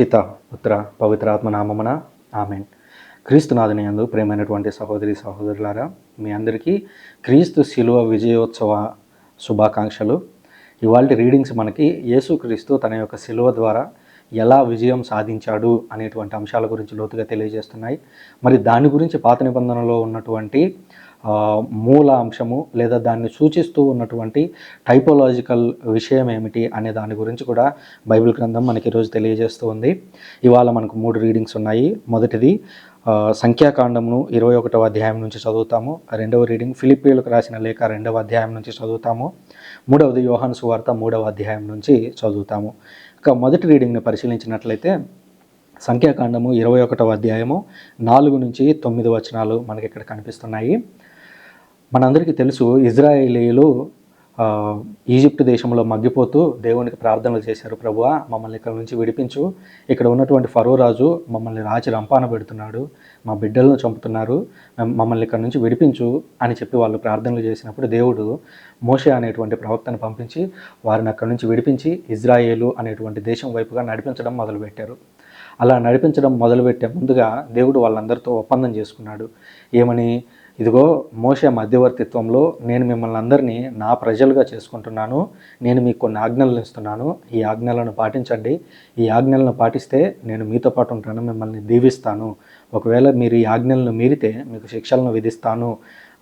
పిత పుత్ర పవిత్రాత్మ నామమున ఆమెన్. క్రీస్తునాథుని యందు ప్రేమైనటువంటి సహోదరి సహోదరులారా మీ అందరికీ క్రీస్తు శిలువ విజయోత్సవ శుభాకాంక్షలు. ఇవాళ రీడింగ్స్ మనకి యేసుక్రీస్తు తన యొక్క శిలువ ద్వారా ఎలా విజయం సాధించాడు అనేటువంటి అంశాల గురించి లోతుగా తెలియజేస్తున్నాయి. మరి దాని గురించి పాత నిబంధనలో ఉన్నటువంటి మూల అంశము లేదా దాన్ని సూచిస్తూ ఉన్నటువంటి టైపోలాజికల్ విషయం ఏమిటి అనే దాని గురించి కూడా బైబిల్ గ్రంథం మనకి ఈరోజు తెలియజేస్తూ ఉంది. ఇవాళ మనకు మూడు రీడింగ్స్ ఉన్నాయి. మొదటిది సంఖ్యాకాండమును ఇరవై ఒకటవ అధ్యాయం నుంచి చదువుతాము. రెండవ రీడింగ్ ఫిలిపియలకు రాసిన లేఖ రెండవ అధ్యాయం నుంచి చదువుతాము. మూడవది యోహాను సువార్త మూడవ అధ్యాయం నుంచి చదువుతాము. ఇక మొదటి రీడింగ్ని పరిశీలించినట్లయితే సంఖ్యాకాండము ఇరవై ఒకటవ అధ్యాయము నాలుగు నుంచి తొమ్మిది వచనాలు మనకి ఇక్కడ కనిపిస్తున్నాయి. మనందరికీ తెలుసు ఇజ్రాయేలీలు ఈజిప్ట్ దేశంలో మగ్గిపోతూ దేవునికి ప్రార్థనలు చేశారు. ప్రభువా మమ్మల్ని ఇక్కడ నుంచి విడిపించు. ఇక్కడ ఉన్నటువంటి ఫరో రాజు మమ్మల్ని రాచి రంపాన పెడుతున్నాడు. మా బిడ్డలను చంపుతున్నారు. మమ్మల్ని ఇక్కడ నుంచి విడిపించు అని చెప్పి వాళ్ళు ప్రార్థనలు చేసినప్పుడు దేవుడు మోషే అనేటువంటి ప్రవక్తను పంపించి వారిని అక్కడి నుంచి విడిపించి ఇజ్రాయేలు అనేటువంటి దేశం వైపుగా నడిపించడం మొదలుపెట్టారు. అలా నడిపించడం మొదలుపెట్టే ముందుగా దేవుడు వాళ్ళందరితో ఒప్పందం చేసుకున్నాడు. ఏమని? ఇదిగో మోసే మధ్యవర్తిత్వంలో నేను మిమ్మల్ని అందరినీ నా ప్రజలుగా చేసుకుంటున్నాను. నేను మీకు కొన్ని ఆజ్ఞలను ఇస్తున్నాను. ఈ ఆజ్ఞలను పాటించండి. ఈ ఆజ్ఞలను పాటిస్తే నేను మీతో పాటు ఉంటాను మిమ్మల్ని దీవిస్తాను. ఒకవేళ మీరు ఈ ఆజ్ఞలను మీరితే మీకు శిక్షలను విధిస్తాను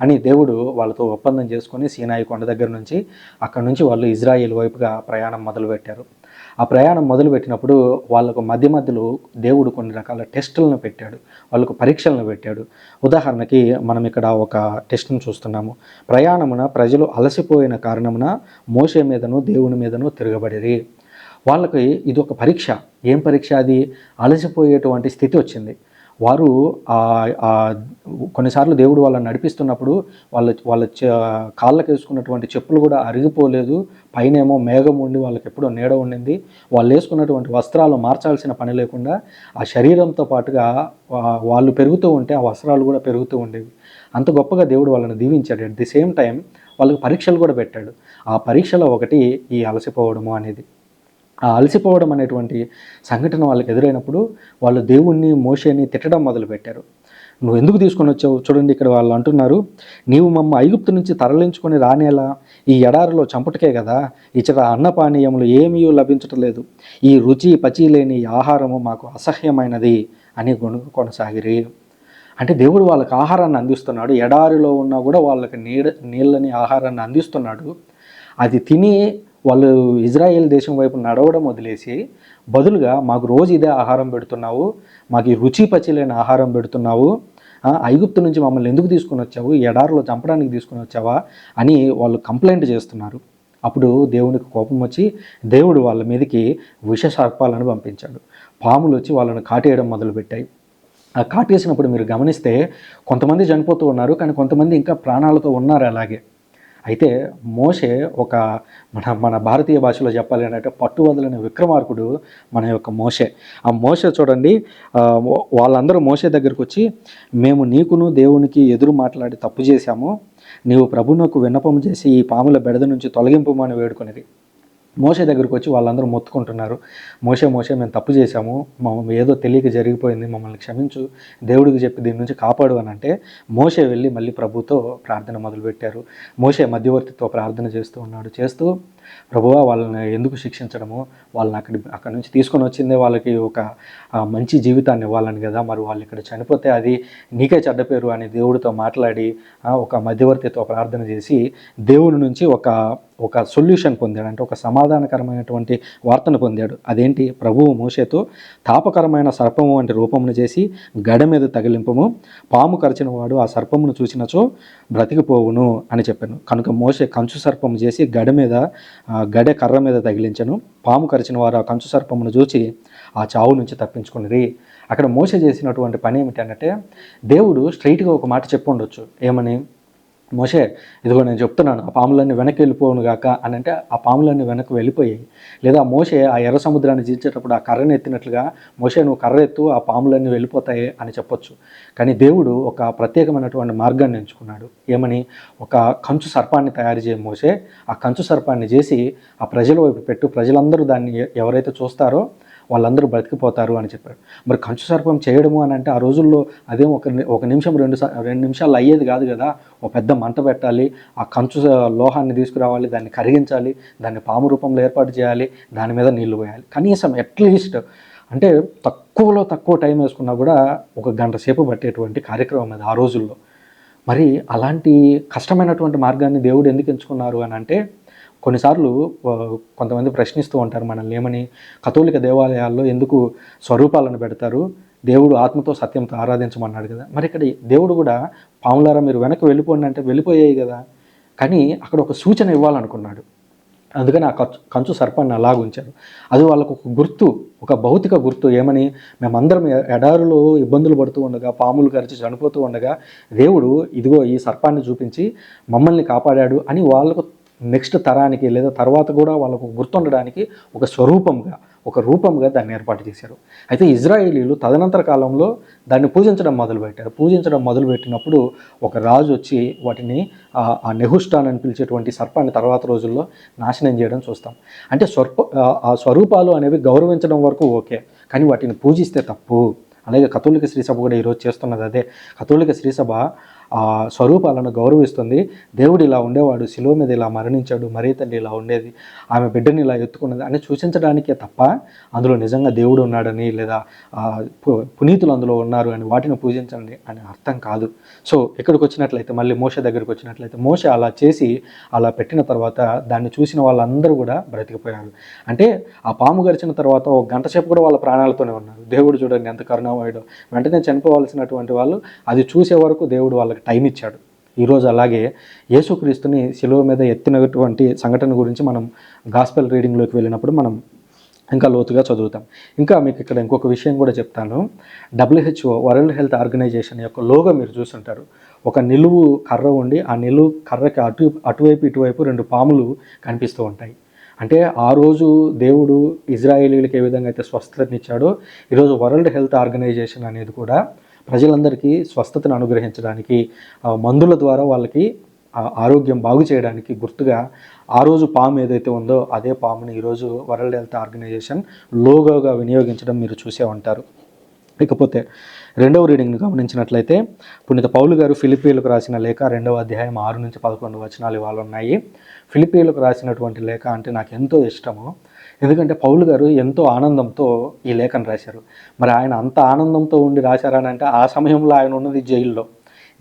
అని దేవుడు వాళ్ళతో ఒప్పందం చేసుకొని సీనాయి కొండ దగ్గర నుంచి అక్కడ నుంచి వాళ్ళు ఇజ్రాయిల్ వైపుగా ప్రయాణం మొదలుపెట్టారు. ఆ ప్రయాణం మొదలుపెట్టినప్పుడు వాళ్ళకు మధ్య మధ్యలో దేవుడు కొన్ని రకాల టెస్టులను పెట్టాడు. వాళ్ళకు పరీక్షలను పెట్టాడు. ఉదాహరణకి మనం ఇక్కడ ఒక టెస్ట్ను చూస్తున్నాము. ప్రయాణమున ప్రజలు అలసిపోయిన కారణమున మోసే మీదను దేవుని మీదను తిరగబడిరి. వాళ్ళకి ఇది ఒక పరీక్ష. ఏం పరీక్ష అది? అలసిపోయేటువంటి స్థితి వచ్చింది. వారు కొన్నిసార్లు దేవుడు వాళ్ళని నడిపిస్తున్నప్పుడు వాళ్ళ వాళ్ళ కాళ్ళకి వేసుకున్నటువంటి చెప్పులు కూడా అరిగిపోలేదు. పైనేమో మేఘం ఉండి వాళ్ళకి ఎప్పుడో నీడ ఉండింది. వాళ్ళు వేసుకున్నటువంటి వస్త్రాలు మార్చాల్సిన పని లేకుండా ఆ శరీరంతో పాటుగా వాళ్ళు పెరుగుతూ ఉంటే ఆ వస్త్రాలు కూడా పెరుగుతూ ఉండేవి. అంత గొప్పగా దేవుడు వాళ్ళని దీవించాడు. అట్ ది సేమ్ టైం వాళ్ళకి పరీక్షలు కూడా పెట్టాడు. ఆ పరీక్షలో ఒకటి ఈ అలసిపోవడము అనేది. ఆ అలసిపోవడం అనేటువంటి సంఘటన వాళ్ళకి ఎదురైనప్పుడు వాళ్ళు దేవుణ్ణి మోషేని తిట్టడం మొదలుపెట్టారు. నువ్వు ఎందుకు తీసుకొని వచ్చావు? చూడండి ఇక్కడ వాళ్ళు అంటున్నారు నీవు మమ్మ ఐగుప్తు నుంచి తరలించుకొని రానేలా? ఈ ఎడారిలో చంపటకే కదా? ఇచ్చట అన్నపానీయములు ఏమీ లభించటం లేదు. ఈ రుచి పచి లేని ఆహారము మాకు అసహ్యమైనది అని గొనుగు కొనసాగిరి. అంటే దేవుడు వాళ్ళకి ఆహారాన్ని అందిస్తున్నాడు. ఎడారిలో ఉన్నా కూడా వాళ్ళకి నీడ నీళ్ళని ఆహారాన్ని అందిస్తున్నాడు. అది తిని వాళ్ళు ఇజ్రాయెల్ దేశం వైపు నడవడం వదిలేసి బదులుగా మాకు రోజు ఇదే ఆహారం పెడుతున్నావు మాకు ఈ రుచి పచి ఆహారం పెడుతున్నావు ఐగుప్తు నుంచి మమ్మల్ని ఎందుకు తీసుకొని వచ్చావు ఎడారిలో చంపడానికి తీసుకొని వచ్చావా అని వాళ్ళు కంప్లైంట్ చేస్తున్నారు. అప్పుడు దేవునికి కోపం వచ్చి దేవుడు వాళ్ళ మీదకి విష సర్పాలను పంపించాడు. పాములు వచ్చి వాళ్ళని కాటేయడం మొదలుపెట్టాయి. ఆ కాటేసినప్పుడు మీరు గమనిస్తే కొంతమంది చనిపోతూ ఉన్నారు కానీ కొంతమంది ఇంకా ప్రాణాలతో ఉన్నారు అలాగే. అయితే మోషే ఒక మన మన భారతీయ భాషలో చెప్పాలి అంటే పట్టు వదలని విక్రమార్కుడు మన యొక్క మోషే. ఆ మోషే చూడండి వాళ్ళందరూ మోషే దగ్గరికి వచ్చి మేము నీకును దేవునికి ఎదురు మాట్లాడి తప్పు చేశాము. నీవు ప్రభునకు విన్నపం చేసి ఈ పాముల బెడద నుంచి తొలగింపు అని వేడుకునేది మోసే దగ్గరికి వచ్చి వాళ్ళందరూ మొత్తుకుంటున్నారు. మోసే మోసే మేము తప్పు చేశాము. మమ్మల్ని ఏదో తెలియక జరిగిపోయింది. మమ్మల్ని క్షమించు. దేవుడికి చెప్పి దీని నుంచి కాపాడు అని అంటే మోసే వెళ్ళి మళ్ళీ ప్రభుతో ప్రార్థన మొదలుపెట్టారు. మోసే మధ్యవర్తితో ప్రార్థన చేస్తూ ఉన్నాడు. చేస్తూ ప్రభువా వాళ్ళని ఎందుకు శిక్షించడము? వాళ్ళని అక్కడి అక్కడి నుంచి తీసుకొని వచ్చిందే వాళ్ళకి ఒక మంచి జీవితాన్ని ఇవ్వాలని కదా. మరి వాళ్ళు ఇక్కడ చనిపోతే అది నీకే చెడ్డ పేరు అని దేవుడితో మాట్లాడి ఒక మధ్యవర్తితో ప్రార్థన చేసి దేవుడి నుంచి ఒక ఒక సొల్యూషన్ పొందాడు. అంటే ఒక సమాధానకరమైనటువంటి వార్తను పొందాడు. అదేంటి? ప్రభువు మోషేతో తాపకరమైన సర్పము వంటి రూపమును చేసి గడ మీద తగిలింపము. పాము కరిచిన వాడు ఆ సర్పమును చూసినచో బ్రతికిపోవును అని చెప్పాను. కనుక మోసే కంచు సర్పము చేసి గడ మీద గడ కర్ర మీద తగిలించను. పాము కరిచిన వారు ఆ కంచు సర్పమును చూచి ఆ చావు నుంచి తప్పించుకుని అక్కడ మోస చేసినటువంటి పని ఏమిటంటే దేవుడు స్ట్రైట్గా ఒక మాట చెప్పు ఉండొచ్చు ఏమని? మోషే ఇదిగో నేను చెప్తున్నాను ఆ పాములన్నీ వెనక్కి వెళ్ళిపోవును గాక అని అంటే ఆ పాములన్నీ వెనక్కి వెళ్ళిపోయాయి లేదా మోషే ఆ ఎర్ర సముద్రాన్ని జీల్చేటప్పుడు ఆ కర్రను ఎత్తినట్లుగా మోషే నువ్వు కర్ర ఎత్తు ఆ పాములన్నీ వెళ్ళిపోతాయి అని చెప్పొచ్చు. కానీ దేవుడు ఒక ప్రత్యేకమైనటువంటి మార్గాన్ని ఎంచుకున్నాడు. ఏమని? ఒక కంచు సర్పాన్ని తయారు చేయ మోషే. ఆ కంచు సర్పాన్ని చేసి ఆ ప్రజల వైపు పెట్టు. ప్రజలందరూ దాన్ని ఎ- ఎవరైతే చూస్తారో వాళ్ళందరూ బ్రతికిపోతారు అని చెప్పాడు. మరి కంచు సర్పం చేయడము అని అంటే ఆ రోజుల్లో అదే ఒక ని- ఒక నిమిషం రెండు స- రెండు నిమిషాలు అయ్యేది కాదు కదా. ఒక పెద్ద మంట పెట్టాలి ఆ కంచు లోహాన్ని తీసుకురావాలి దాన్ని కరిగించాలి దాన్ని పాము రూపంలో ఏర్పాటు చేయాలి దాని మీద నీళ్ళు పోయాలి. కనీసం అట్లీస్ట్ అంటే తక్కువలో తక్కువ టైం వేసుకున్నా కూడా ఒక గంట సేపు పట్టేటువంటి కార్యక్రమం అది ఆ రోజుల్లో. మరి అలాంటి కష్టమైనటువంటి మార్గాన్ని దేవుడు ఎందుకు ఎంచుకున్నారు అని అంటే కొన్నిసార్లు కొంతమంది ప్రశ్నిస్తూ ఉంటారు మనల్ని ఏమని? కథోలిక దేవాలయాల్లో ఎందుకు స్వరూపాలను పెడతారు? దేవుడు ఆత్మతో సత్యంతో ఆరాధించమన్నాడు కదా! మరి ఇక్కడ దేవుడు కూడా పాములారా మీరు వెనక్కి వెళ్ళిపోండి అంటే వెళ్ళిపోయాయి కదా! కానీ అక్కడ ఒక సూచన ఇవ్వాలనుకున్నాడు. అందుకని ఆ కంచు కంచు సర్పాన్ని అలాగ ఉంచారు అది వాళ్ళకు ఒక గుర్తు ఒక భౌతిక గుర్తు. ఏమని? మేమందరం ఎడారులో ఇబ్బందులు పడుతూ ఉండగా పాములు కరిచి చనిపోతూ ఉండగా దేవుడు ఇదిగో ఈ సర్పాన్ని చూపించి మమ్మల్ని కాపాడాడు అని వాళ్ళకు నెక్స్ట్ తరానికి లేదా తర్వాత కూడా వాళ్ళకు గుర్తుండడానికి ఒక స్వరూపంగా ఒక రూపంగా దాన్ని ఏర్పాటు చేశారు. అయితే ఇజ్రాయేలీలు తదనంతర కాలంలో దాన్ని పూజించడం మొదలుపెట్టారు. పూజించడం మొదలుపెట్టినప్పుడు ఒక రాజు వచ్చి వాటిని ఆ- నెహుష్టాన్ అని పిలిచేటువంటి సర్పాన్ని తర్వాత రోజుల్లో నాశనం చేయడం చూస్తాం. అంటే స్వర్ప ఆ- ఆ స్వరూపాలు అనేవి గౌరవించడం వరకు ఓకే కానీ వాటిని పూజిస్తే తప్పు. అలాగే కథోలిక శ్రీసభ కూడా ఈరోజు చేస్తున్నది అదే. కథోలిక శ్రీసభ ఆ స్వరూపాలను గౌరవిస్తుంది. దేవుడు ఇలా ఉండేవాడు శిలువ మీద ఇలా మరణించాడు మరీ తల్లి ఇలా ఉండేది ఆమె బిడ్డని ఇలా ఎత్తుకున్నది అని సూచించడానికే తప్ప అందులో నిజంగా దేవుడు ఉన్నాడని లేదా పు- పునీతులు అందులో ఉన్నారు అని వాటిని పూజించండి అని అర్థం కాదు. సో ఇక్కడికి వచ్చినట్లయితే మళ్ళీ మోష దగ్గరికి వచ్చినట్లయితే మోష అలా చేసి అలా పెట్టిన తర్వాత దాన్ని చూసిన వాళ్ళందరూ కూడా బ్రతికిపోయారు. అంటే ఆ పాము గడిచిన తర్వాత ఒక గంట సేపు కూడా వాళ్ళ ప్రాణాలతోనే ఉన్నారు. దేవుడు చూడండి ఎంత కరుణామయుడో. వెంటనే చనిపోవాల్సినటువంటి వాళ్ళు అది చూసే వరకు దేవుడు వాళ్ళకి టైం ఇచ్చాడు. ఈరోజు అలాగే యేసుక్రీస్తుని శిలువ మీద ఎత్తినటువంటి సంఘటన గురించి మనం గాస్పెల్ రీడింగ్లోకి వెళ్ళినప్పుడు మనం ఇంకా లోతుగా చదువుతాం. ఇంకా మీకు ఇక్కడ ఇంకొక విషయం కూడా చెప్తాను. డబ్ల్యూహెచ్ఓ వరల్డ్ హెల్త్ ఆర్గనైజేషన్ యొక్క లోగో మీరు చూస్తుంటారు ఒక నిలువు కర్ర ఉండి ఆ నిలువు కర్రకి అటు అటువైపు ఇటువైపు రెండు పాములు కనిపిస్తూ ఉంటాయి. అంటే ఆ రోజు దేవుడు ఇజ్రాయేలీలకు ఏ విధంగా అయితే స్వస్థతనిచ్చాడో ఈరోజు వరల్డ్ హెల్త్ ఆర్గనైజేషన్ అనేది కూడా ప్రజలందరికీ స్వస్థతను అనుగ్రహించడానికి మందుల ద్వారా వాళ్ళకి ఆరోగ్యం బాగు చేయడానికి గుర్తుగా ఆ రోజు పాము ఏదైతే ఉందో అదే పాముని ఈరోజు వరల్డ్ హెల్త్ ఆర్గనైజేషన్ లోగోగా వినియోగించడం మీరు చూసే ఉంటారు. ఇకపోతే రెండవ రీడింగ్ని గమనించినట్లయితే పునీత పౌలు గారు ఫిలిపీలకు రాసిన లేఖ రెండవ అధ్యాయం ఆరు నుంచి పదకొండు వచనాలు ఇవాళ ఉన్నాయి. ఫిలిపీలకు రాసినటువంటి లేఖ అంటే నాకు ఎంతో ఇష్టము. ఎందుకంటే పౌలు గారు ఎంతో ఆనందంతో ఈ లేఖను రాశారు. మరి ఆయన అంత ఆనందంతో ఉండి రాశారని అంటే ఆ సమయంలో ఆయన ఉన్నది జైల్లో.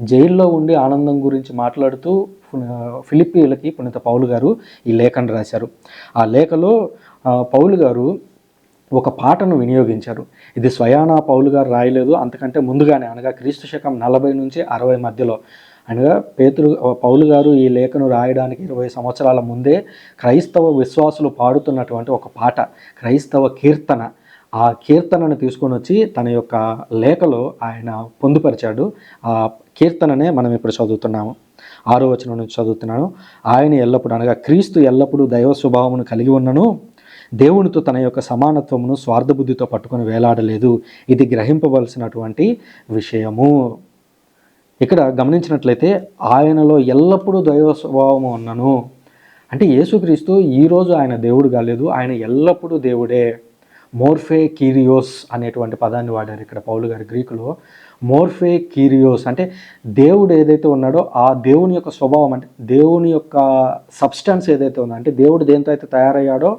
జైల్లో ఉండి ఆనందం గురించి మాట్లాడుతూ పున- ఫిలిప్పీలకి పునీత పౌలు గారు ఈ లేఖను రాశారు. ఆ లేఖలో పౌలు గారు ఒక పాటను వినియోగించారు. ఇది స్వయానా పౌలు గారు రాయలేదు. అంతకంటే ముందుగానే అనగా క్రీస్తు శకం నలభై నుంచి అరవై మధ్యలో అనగా పేతురు పౌలు గారు ఈ లేఖను రాయడానికి ఇరవై సంవత్సరాల ముందే క్రైస్తవ విశ్వాసులు పాడుతున్నటువంటి ఒక పాట క్రైస్తవ కీర్తన. ఆ కీర్తనను తీసుకొని వచ్చి తన యొక్క లేఖలో ఆయన పొందుపరిచాడు. ఆ కీర్తననే మనం ఇప్పుడు చదువుతున్నాము. ఆరో వచనం నుంచి చదువుతున్నాను. ఆయన ఎల్లప్పుడూ అనగా క్రీస్తు ఎల్లప్పుడూ దైవ స్వభావమును కలిగి ఉన్నను. దేవునితో తన యొక్క సమానత్వమును స్వార్థబుద్ధితో పట్టుకొని వేలాడలేదు. ఇది గ్రహింపవలసినటువంటి విషయము. ఇక్కడ గమనించినట్లయితే ఆయనలో ఎల్లప్పుడూ దైవ స్వభావము ఉన్నను. అంటే యేసుక్రీస్తు ఈరోజు ఆయన దేవుడు కాలేదు ఆయన ఎల్లప్పుడూ దేవుడే. మోర్ఫే కీరియోస్ అనేటువంటి పదాన్ని వాడారు ఇక్కడ పౌలు గారి గ్రీకులో. మోర్ఫే కీరియోస్ అంటే దేవుడు ఏదైతే ఉన్నాడో ఆ దేవుని యొక్క స్వభావం అంటే దేవుని యొక్క సబ్స్టెన్స్ ఏదైతే ఉందో అంటే దేవుడు దేంతో అయితే తయారయ్యాడో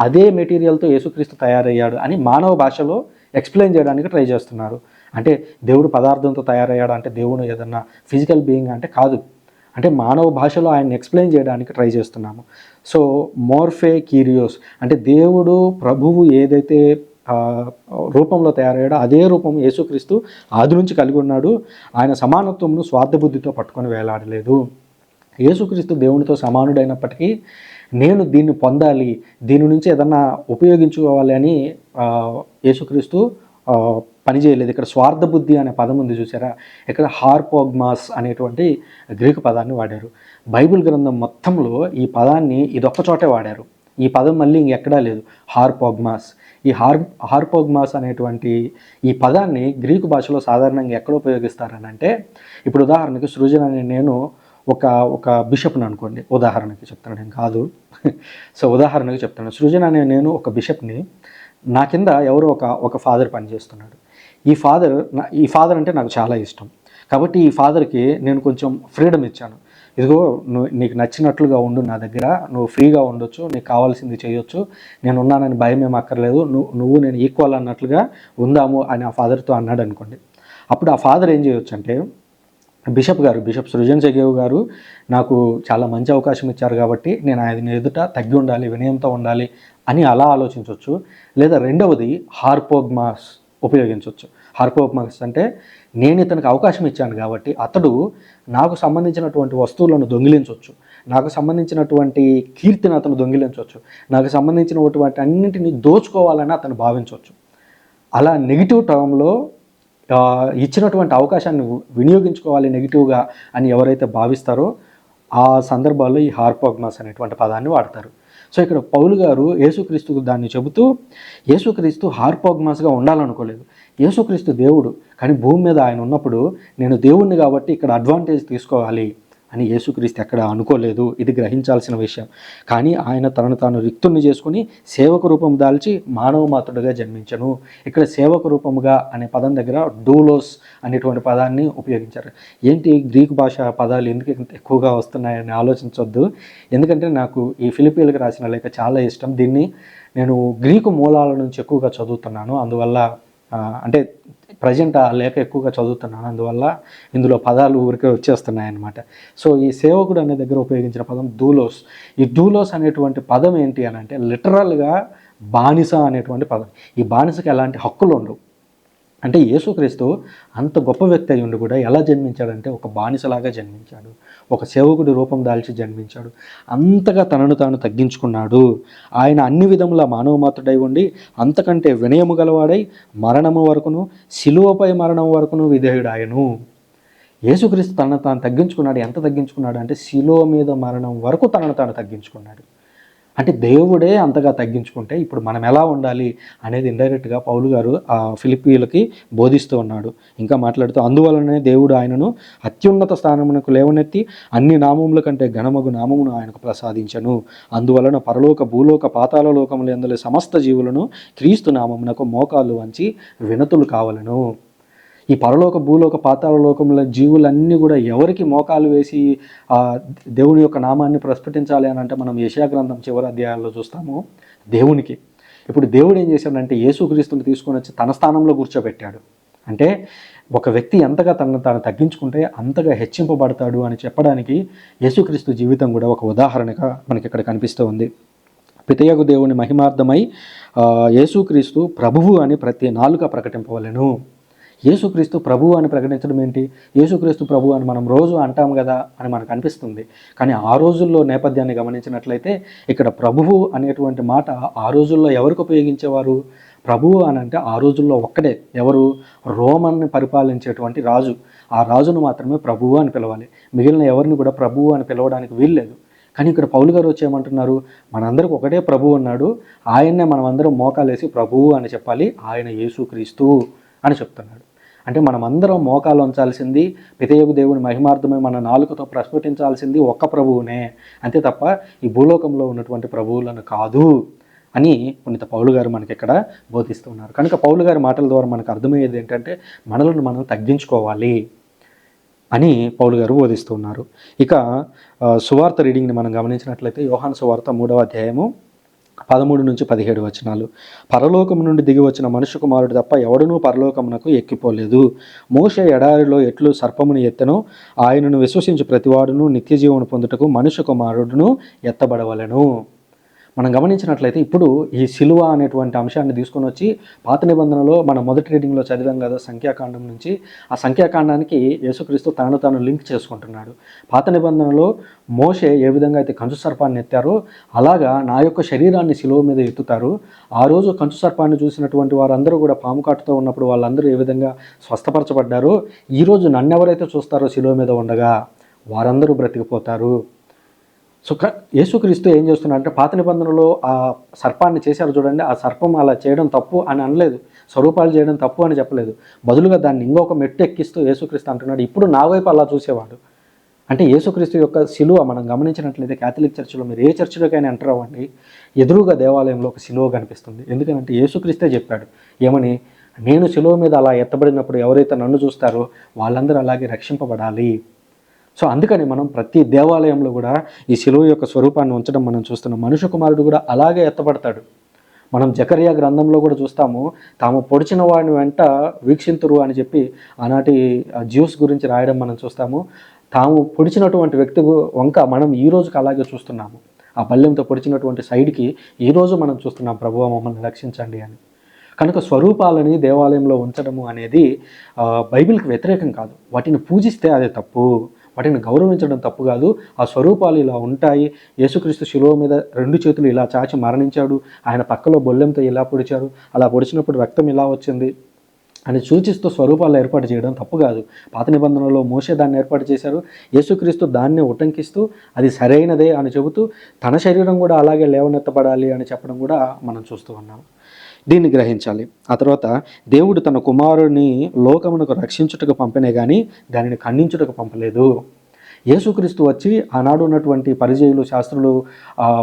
అదే మెటీరియల్తో యేసుక్రీస్తు తయారయ్యాడు అని మానవ భాషలో ఎక్స్ప్లెయిన్ చేయడానికి ట్రై చేస్తున్నారు. అంటే దేవుడు పదార్థంతో తయారయ్యాడు అంటే దేవుడు ఏదన్నా ఫిజికల్ బీయింగ్ అంటే కాదు. అంటే మానవ భాషలో ఆయన ఎక్స్ప్లెయిన్ చేయడానికి ట్రై చేస్తున్నాము. సో మోర్ఫే కీరియోస్ అంటే దేవుడు ప్రభువు ఏదైతే రూపంలో తయారయ్యాడో అదే రూపం యేసుక్రీస్తు ఆది నుంచి కలిగి ఉన్నాడు. ఆయన సమానత్వమును స్వార్థబుద్ధితో పట్టుకొని వేలాడలేదు. యేసుక్రీస్తు దేవునితో సమానుడైనప్పటికీ నేను దీన్ని పొందాలి దీని నుంచి ఏదన్నా ఉపయోగించుకోవాలి అని యేసుక్రీస్తు పని చేయలేదు. ఇక్కడ స్వార్థ బుద్ధి అనే పదం ఉంది చూసారా? ఇక్కడ హార్పోగ్మాస్ అనేటువంటి గ్రీకు పదాన్ని వాడారు. బైబిల్ గ్రంథం మొత్తంలో ఈ పదాన్ని ఇదొక్క చోటే వాడారు. ఈ పదం మళ్ళీ ఇంకెక్కడా లేదు. హార్పోగ్మాస్. ఈ హార్ హార్పోగ్మాస్ అనేటువంటి ఈ పదాన్ని గ్రీకు భాషలో సాధారణంగా ఎక్కడ ఉపయోగిస్తారని అంటే ఇప్పుడు ఉదాహరణకి సృజన నేను ఒక ఒక బిషప్ని అనుకోండి. ఉదాహరణకి చెప్తాను నేను కాదు. సో ఉదాహరణకి చెప్తాను. సృజన అనే నేను ఒక బిషప్ని నా కింద ఎవరో ఒక ఒక ఫాదర్ పనిచేస్తున్నాడు. ఈ ఫాదర్ నా- ఈ ఫాదర్ అంటే నాకు చాలా ఇష్టం. కాబట్టి ఈ ఫాదర్కి నేను కొంచెం ఫ్రీడమ్ ఇచ్చాను. ఇదిగో నువ్వు నీకు నచ్చినట్లుగా ఉండు నా దగ్గర నువ్వు ఫ్రీగా ఉండొచ్చు నీకు కావాల్సింది చేయొచ్చు నేను ఉన్నానని భయం ఏం అక్కర్లేదు నువ్వు నువ్వు నేను ఈక్వల్ అన్నట్లుగా ఉందాము అని ఆ ఫాదర్తో అన్నాడు అనుకోండి అప్పుడు ఆ ఫాదర్ ఏం చేయొచ్చు అంటే బిషప్ గారు బిషప్ సృజన్ జగేవ్ గారు నాకు చాలా మంచి అవకాశం ఇచ్చారు కాబట్టి నేను ఆయన ఎదుట తగ్గి ఉండాలి వినయంతో ఉండాలి అని అలా ఆలోచించవచ్చు లేదా రెండవది హార్పోగ్మాస్ ఉపయోగించవచ్చు హార్పోగ్మాస్ అంటే నేను ఇతనికి అవకాశం ఇచ్చాను కాబట్టి అతడు నాకు సంబంధించినటువంటి వస్తువులను దొంగిలించవచ్చు నాకు సంబంధించినటువంటి కీర్తిని అతను దొంగిలించవచ్చు నాకు సంబంధించినటువంటి అన్నింటినీ దోచుకోవాలని అతను భావించవచ్చు అలా నెగిటివ్ టర్మ్లో ఇచ్చినటువంటి అవకాశాన్ని వినియోగించుకోవాలి నెగిటివ్గా అని ఎవరైతే భావిస్తారో ఆ సందర్భాల్లో ఈ హార్పోగ్మాస్ అనేటువంటి పదాన్ని వాడతారు. సో ఇక్కడ పౌలు గారు యేసుక్రీస్తుకు దాన్ని చెబుతూ యేసుక్రీస్తు హార్పోగ్మాస్గా ఉండాలనుకోలేదు. యేసుక్రీస్తు దేవుడు కానీ భూమి మీద ఆయన ఉన్నప్పుడు నేను దేవుణ్ణి కాబట్టి ఇక్కడ అడ్వాంటేజ్ తీసుకోవాలి. అని యేసుక్రీస్తు ఎక్కడ అనుకోలేదు. ఇది గ్రహించాల్సిన విషయం. కానీ ఆయన తనను తాను రిక్తుణ్ణి చేసుకుని సేవక రూపం దాల్చి మానవ మాతృడుగా జన్మించను. ఇక్కడ సేవక రూపముగా అనే పదం దగ్గర డూలోస్ అనేటువంటి పదాన్ని ఉపయోగించారు. ఏంటి గ్రీకు భాష పదాలు ఎందుకు ఎక్కువగా వస్తున్నాయని ఆలోచించవద్దు ఎందుకంటే నాకు ఈ ఫిలిపీన్లకు రాసిన లేఖ చాలా ఇష్టం. దీన్ని నేను గ్రీకు మూలాల నుంచి ఎక్కువగా చదువుతున్నాను. అందువల్ల అంటే ప్రజెంట్ ఆ లేఖ ఎక్కువగా చదువుతున్నాను. అందువల్ల ఇందులో పదాలు ఊరికే వచ్చేస్తున్నాయి అన్నమాట సో ఈ సేవకుడు అనే దగ్గర ఉపయోగించిన పదం దూలోస్. ఈ దూలోస్ అనేటువంటి పదం ఏంటి అని అంటే లిటరల్గా బానిస అనేటువంటి పదం. ఈ బానిసకి ఎలాంటి హక్కులు ఉండవు. అంటే యేసుక్రీస్తు అంత గొప్ప వ్యక్తి అయి ఉండి కూడా ఎలా జన్మించాడంటే ఒక బానిసలాగా జన్మించాడు. ఒక సేవకుడి రూపం దాల్చి జన్మించాడు. అంతగా తనను తాను తగ్గించుకున్నాడు. ఆయన అన్ని విధముల మానవమాతుడై ఉండి అంతకంటే వినయము గలవాడై మరణము వరకును శిలువపై మరణం వరకును విధేయుడాయను. యేసుక్రీస్తు తనను తాను తగ్గించుకున్నాడు. ఎంత తగ్గించుకున్నాడు అంటే శిలువ మీద మరణం వరకు తనను తాను తగ్గించుకున్నాడు. అంటే దేవుడే అంతగా తగ్గించుకుంటే ఇప్పుడు మనం ఎలా ఉండాలి అనేది ఇండైరెక్ట్గా పౌలు గారు ఆ ఫిలిపీలకి బోధిస్తూ ఉన్నాడు. ఇంకా మాట్లాడుతూ అందువలనే దేవుడు ఆయనను అత్యున్నత స్థానమునకు లేవనెత్తి అన్ని నామముల కంటే ఘనమగు నామమును ఆయనకు ప్రసాదించను. అందువలన పరలోక భూలోక పాతాల లోకములు ఎందులో సమస్త జీవులను క్రీస్తు నామమునకు మోకాలు వంచి వినతులు కావలను. ఈ పరలోక భూలోక పాతాళ లోకంలో జీవులన్నీ కూడా ఎవరికి మోకాలు వేసి దేవుని యొక్క నామాన్ని ప్రస్ఫుటించాలి అని అంటే మనం యశాగ్రంథం చివరి అధ్యాయాల్లో చూస్తాము. దేవునికి. ఇప్పుడు దేవుడు ఏం చేశాడంటే యేసుక్రీస్తుని తీసుకొని వచ్చి తన స్థానంలో కూర్చోబెట్టాడు. అంటే ఒక వ్యక్తి ఎంతగా తనను తాను తగ్గించుకుంటే అంతగా హెచ్చింపబడతాడు అని చెప్పడానికి యేసుక్రీస్తు జీవితం కూడా ఒక ఉదాహరణగా మనకి ఇక్కడ కనిపిస్తూ ఉంది. పితయగు దేవుని మహిమార్థమై యేసుక్రీస్తు ప్రభువు అని ప్రతి నాలుక ప్రకటింపవలెను. యేసుక్రీస్తు ప్రభు అని ప్రకటించడం ఏంటి? యేసుక్రీస్తు ప్రభు అని మనం రోజు అంటాం కదా అని మనకు అనిపిస్తుంది. కానీ ఆ రోజుల్లో నేపథ్యాన్ని గమనించినట్లయితే ఇక్కడ ప్రభువు అనేటువంటి మాట ఆ రోజుల్లో ఎవరికి ఉపయోగించేవారు? ప్రభువు అని అంటే ఆ రోజుల్లో ఒక్కడే ఎవరు? రోమన్ని పరిపాలించేటువంటి రాజు. ఆ రాజును మాత్రమే ప్రభువు అని పిలవాలి. మిగిలిన ఎవరిని కూడా ప్రభువు అని పిలవడానికి వీల్లేదు. కానీ ఇక్కడ పౌలు గారు వచ్చి ఏమంటున్నారు? మనందరికి ఒకటే ప్రభువు ఉన్నాడు. ఆయన్నే మనమందరం మోకాలేసి ప్రభువు అని చెప్పాలి. ఆయన యేసుక్రీస్తు అని చెప్తున్నాడు. అంటే మనం అందరం మోకాలు ఉంచాల్సింది పితయోగ దేవుని మహిమార్థమై మన నాలుకతో ప్రస్ఫుటించాల్సింది ఒక్క ప్రభువునే. అంతే తప్ప ఈ భూలోకంలో ఉన్నటువంటి ప్రభువులను కాదు అని పునీత పౌలు గారు మనకి ఇక్కడ బోధిస్తున్నారు. కనుక పౌలు గారి మాటల ద్వారా మనకు అర్థమయ్యేది ఏంటంటే మనలను మనం తగ్గించుకోవాలి అని పౌలు గారు బోధిస్తున్నారు. ఇక సువార్త రీడింగ్ని మనం గమనించినట్లయితే యోహాన్ సువార్త మూడవ అధ్యాయము పదమూడు నుంచి పదిహేడు వచనాలు. పరలోకము నుండి దిగి వచ్చిన మనుష్య కుమారుడు తప్ప ఎవడునూ పరలోకమునకు ఎక్కిపోలేదు. మోష ఎడారిలో ఎట్లు సర్పమును ఎత్తెనో ఆయనను విశ్వసించి ప్రతివాడును నిత్యజీవనం పొందుటకు మనుష్య కుమారుడును ఎత్తబడవలెను. మనం గమనించినట్లయితే ఇప్పుడు ఈ సిలువ అనేటువంటి అంశాన్ని తీసుకొని వచ్చి పాత నిబంధనలో మన మొదటి రీడింగ్లో చదివాం కదా సంఖ్యాకాండం నుంచి. ఆ సంఖ్యాకాండానికి యేసుక్రీస్తు తనను తాను లింక్ చేసుకుంటున్నాడు. పాత నిబంధనలో మోషే ఏ విధంగా అయితే కంచు సర్పాన్ని ఎత్తారో అలాగా నా యొక్క శరీరాన్ని సిలువ మీద ఎత్తుతారు. ఆ రోజు కంచు సర్పాన్ని చూసినటువంటి వారందరూ కూడా పాము కాటుతో ఉన్నప్పుడు వాళ్ళందరూ ఏ విధంగా స్వస్థపరచబడ్డారో ఈరోజు నన్ను ఎవరైతే చూస్తారో సిలువ మీద ఉండగా వారందరూ బ్రతికిపోతారు. సో యేసుక్రీస్తు ఏం చేస్తున్నాడంటే పాత నిబంధనలో ఆ సర్పాన్ని చేశారు చూడండి ఆ సర్పం అలా చేయడం తప్పు అని అనలేదు. స్వరూపాలు చేయడం తప్పు అని చెప్పలేదు. బదులుగా దాన్ని ఇంకొక మెట్టు ఎక్కిస్తూ యేసుక్రీస్తు అంటున్నాడు. ఇప్పుడు నా వైపు అలా చూసేవాడు. అంటే యేసుక్రీస్తు యొక్క శిలువ మనం గమనించినట్లయితే క్యాథలిక్ చర్చిలో మీరు ఏ చర్చిలోకైనా ఎంటర్ అవ్వండి ఎదురుగా దేవాలయంలో ఒక శిలువ కనిపిస్తుంది. ఎందుకంటే యేసుక్రీస్తే చెప్పాడు ఏమని? నేను శిలువ మీద అలా ఎత్తబడినప్పుడు ఎవరైతే నన్ను చూస్తారో వాళ్ళందరూ అలాగే రక్షింపబడాలి. సో అందుకని మనం ప్రతి దేవాలయంలో కూడా ఈ శిలువ యొక్క స్వరూపాన్ని ఉంచడం మనం చూస్తున్నాం. మనుష్య కుమారుడు కూడా అలాగే ఎత్తబడతాడు. మనం జకరియా గ్రంథంలో కూడా చూస్తాము తాము పొడిచిన వాడిని వెంట వీక్షింతురు అని చెప్పి ఆనాటి జ్యూస్ గురించి రాయడం మనం చూస్తాము. తాము పొడిచినటువంటి వ్యక్తి వంక మనం ఈ రోజుకి అలాగే చూస్తున్నాము. ఆ పల్లెంతో పొడిచినటువంటి సైడ్కి ఈ రోజు మనం చూస్తున్నాం ప్రభువ మమ్మల్ని రక్షించండి అని. కనుక స్వరూపాలని దేవాలయంలో ఉంచడము అనేది బైబిల్కి వ్యతిరేకం కాదు. వాటిని పూజిస్తే అదే తప్పు. వాటిని గౌరవించడం తప్పు కాదు. ఆ స్వరూపాలు ఇలా ఉంటాయి. యేసుక్రీస్తు శిలువ మీద రెండు చేతులు ఇలా చాచి మరణించాడు. ఆయన పక్కలో బొల్లెంతో ఇలా పొడిచారు. అలా పొడిచినప్పుడు రక్తం ఇలా వచ్చింది అని సూచిస్తూ స్వరూపాలు ఏర్పాటు చేయడం తప్పు కాదు. పాత నిబంధనలో మోసే దాన్ని ఏర్పాటు చేశారు. యేసుక్రీస్తు దాన్ని ఉటంకిస్తూ అది సరైనదే అని చెబుతూ తన శరీరం కూడా అలాగే లేవనెత్తబడాలి అని చెప్పడం కూడా మనం చూస్తూ ఉన్నాం. దీన్ని గ్రహించాలి. ఆ తర్వాత దేవుడు తన కుమారుని లోకమునకు రక్షించుటకు పంపినే కానీ దానిని ఖండించుటకు పంపలేదు. యేసుక్రీస్తు వచ్చి ఆనాడు ఉన్నటువంటి పరిచయులు శాస్త్రులు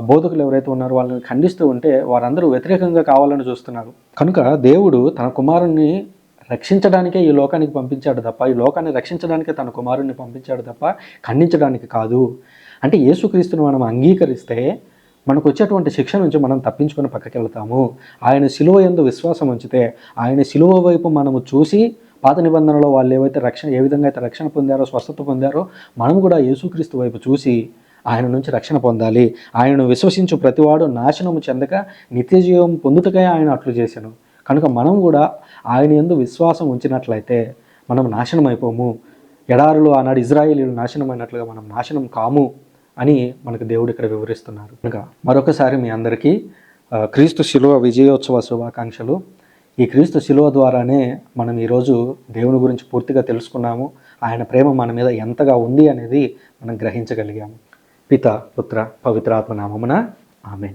బోధకులు ఎవరైతే ఉన్నారో వాళ్ళని ఖండిస్తూ ఉంటే వారందరూ వ్యతిరేకంగా కావాలని చూస్తున్నారు. కనుక దేవుడు తన కుమారుణ్ణి రక్షించడానికే ఈ లోకానికి పంపించాడు తప్ప ఈ లోకాన్ని రక్షించడానికే తన కుమారుణ్ణి పంపించాడు తప్ప ఖండించడానికి కాదు. అంటే యేసుక్రీస్తుని మనం అంగీకరిస్తే మనకు వచ్చేటువంటి శిక్ష నుంచి మనం తప్పించుకొని పక్కకి వెళ్తాము ఆయన శిలువ ఎందు విశ్వాసం ఉంచితే ఆయన శిలువ వైపు మనము చూసి పాత నిబంధనలో వాళ్ళు ఏవైతే రక్షణ ఏ విధంగా అయితే రక్షణ పొందారో స్వస్థత పొందారో మనం కూడా యేసుక్రీస్తు వైపు చూసి ఆయన నుంచి రక్షణ పొందాలి. ఆయనను విశ్వసించు ప్రతివాడు నాశనము చెందక నిత్య జీవం పొందుటకే ఆయన అట్లు చేశాను కనుక మనం కూడా ఆయన ఎందు విశ్వాసం ఉంచినట్లయితే మనం నాశనం అయిపోము ఎడారులు ఆనాడు ఇజ్రాయేలీలు నాశనమైనట్లుగా మనం నాశనం కాము. అని మనకు దేవుడు ఇక్కడ వివరిస్తున్నారు. కనుక మరొకసారి మీ అందరికీ క్రీస్తు శిలువ విజయోత్సవ శుభాకాంక్షలు. ఈ క్రీస్తు శిలువ ద్వారానే మనం ఈరోజు దేవుని గురించి పూర్తిగా తెలుసుకున్నాము. ఆయన ప్రేమ మన మీద ఎంతగా ఉంది అనేది మనం గ్రహించగలిగాము. పిత పుత్ర పవిత్రాత్మ నామమున ఆమె